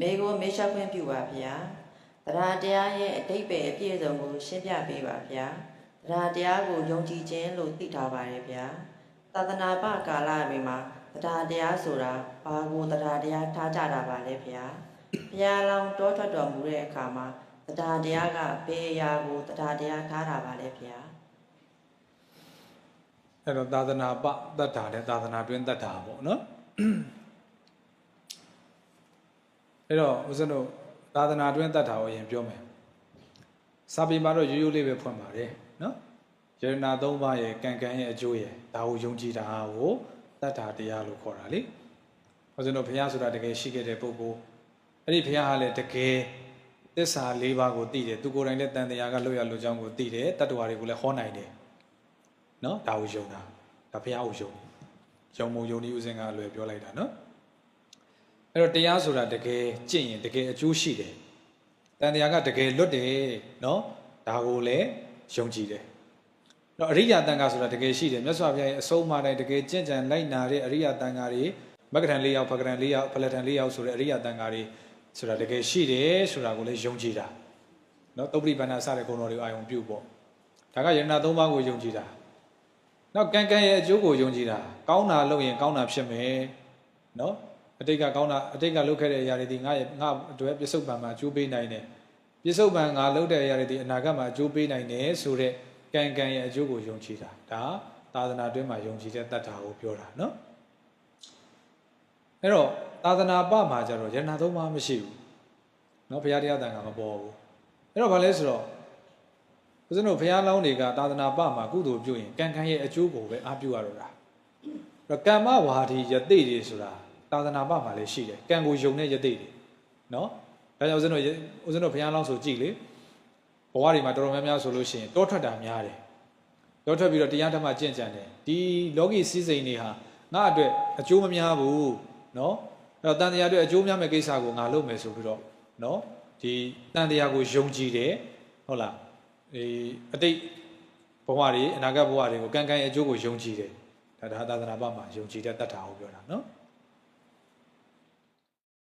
မေကိုမေးလျှောက်ခွင့်ပြုပါဗျာတရားတရားရဲ့အတိတ်ပဲအပြည့်အစုံကိုရှင်းပြပေးပါဗျာတရားတရားကိုယုံကြည်ခြင်းလို့သိထားပါတယ်ဗျာသာသနာ့ဘကာလတွေမှာတရားတရားဆိုတာဘာကိုတရားတရားထားကြတာပါလဲဗျာဘုရားလောင်းတောထွက်တော်မူတဲ့အခါမှာတရားတရားကဘယ်အရာကိုတရားတရားထားတာပါလဲဗျာအဲ့တော့သာသနာပတတ်တာနဲ့သာသနာတွင်းတတ်တာပေါ့နော် အဲ့တော့ဦးဇင်းတို့သာသနာတွင်းတတ်တာကိုအရင်ပြောမယ်စာပေမှာတော့ရိုးရိုးလေးပဲဖွင့်ပါတယ်နော်ယရနာ၃ပါးရဲ့ကံကံရဲ့အကျိုးရဲ့ဒါကိုယုံကြည်တာကိုတတ်တာတရားလို့ခေါ်တာလေဦးဇင်းတို့ဘုရားဆိုတာတကယ်ရှိခဲ့တဲ့ပုဂ္ဂိုလ်အဲ့ဒီဘုရားဟာလည်းတကယ်သစ္စာ၄ပါးကိုသိတယ်သူကိုယ်တိုင်လည်းတန်တရားကလွတ်ရလွတ်ကြောင်းကိုသိတယ်တတ္တဝါတွေကိုလည်းဟောနိုင်တယ်နော်ဒါကိုယုံတာဒါဘုရားကိုယုံယုံမုံယုံဒီဥစဉ်ကအလွယ်ပြောလိုက်တာနော် အဲ့တော့တရားဆိုတာတကယ်ကျင့်ရင်တကယ်အကျိုးရှိတယ်တန်တရားကတကယ်လွတ်တယ်နော်ဒါကိုလည်းယုံကြည်တယ်တော့အရိယာတန်ခါဆိုတာတကယ်ရှိတယ်မြတ်စွာဘုရားရဲ့အဆုံးအမတိုင်းတကယ်ကျင့်ကြံလိုက်နာတဲ့အရိယာတန်ခါတွေမက္ကထန်၄ယောက်ဖကထန်၄ယောက်ဖလထန်၄ယောက်ဆိုတဲ့အရိယာတန်ခါတွေဆိုတာတကယ်ရှိတယ်ဆိုတာကိုလည်းယုံကြည်တာနော်တုပ္ပရိပန္နစတဲ့ဂုဏ်တော်တွေအာယုံပြုပေါ့ဒါကယန္နာ၃ပါးကိုယုံကြည်တာနောက်ကံကံရဲ့အကျိုးကိုယုံကြည်တာကောင်းတာလုပ်ရင်ကောင်းတာဖြစ်မယ်နော် အတိတ်ကကောင်းတာအတိတ်ကလုပ်ခဲ့တဲ့အရာတွေဒီငါရဲ့ငါအတွက်ပြစ္ဆုတ်ပံမှာအကျိုးပေးနိုင်တယ်ပြစ္ဆုတ်ပံငါလုပ်တဲ့အရာတွေဒီအနာဂတ်မှာအကျိုးပေးနိုင်တယ်ဆိုတော့ကံကံရဲ့အကျိုးကိုယုံကြည်တာဒါသာသနာတွင်းမှာယုံကြည်တဲ့တတ်တာကိုပြောတာနော်အဲ့တော့သာသနာပမှာကျတော့ယန္နာသုံးပါးမရှိဘူးနော်ဘုရားတရားတန်ခါမပေါ်ဘူးအဲ့တော့ဘာလဲဆိုတော့ဦးဇင်းတို့ဘုရားလောင်းတွေကသာသနာပမှာကုသိုလ်ပြုရင်ကံကံရဲ့အကျိုးကိုပဲအားပြုရတော့တာအဲ့တော့ကမ္မဝါဒီယသိတွေဆိုတာ သာသနာပမှာလည်းရှိတယ်ကံကိုယုံတဲ့ယသိတွေနော်ဒါကြောင့်ဦးဇင်းတို့ဦးဇင်းတို့ဘုရားလောင်းဆိုကြည့်လေဘဝတွေမှာတော်တော်များများဆိုလို့ရှိရင်တောထွက်တာများတယ်တောထွက်ပြီးတော့တရားဓမ္မကျင့်ကြံတယ်ဒီလောကီစည်းစိမ်တွေဟာငါအတွက်အကျိုးမများဘူးနော်အဲ့တော့တန်တရားအတွက်အကျိုးများမဲ့ကိစ္စကိုငါလုပ်မယ်ဆိုပြီးတော့နော်ဒီတန်တရားကိုယုံကြည်တယ်ဟုတ်လားဒီအတိတ်ဘဝတွေအနာဂတ်ဘဝတွေကိုကံကံရဲ့အကျိုးကိုယုံကြည်တယ်ဒါဒါသာသနာ့ဘမှာယုံကြည်တဲ့တတ်တာကိုပြောတာနော်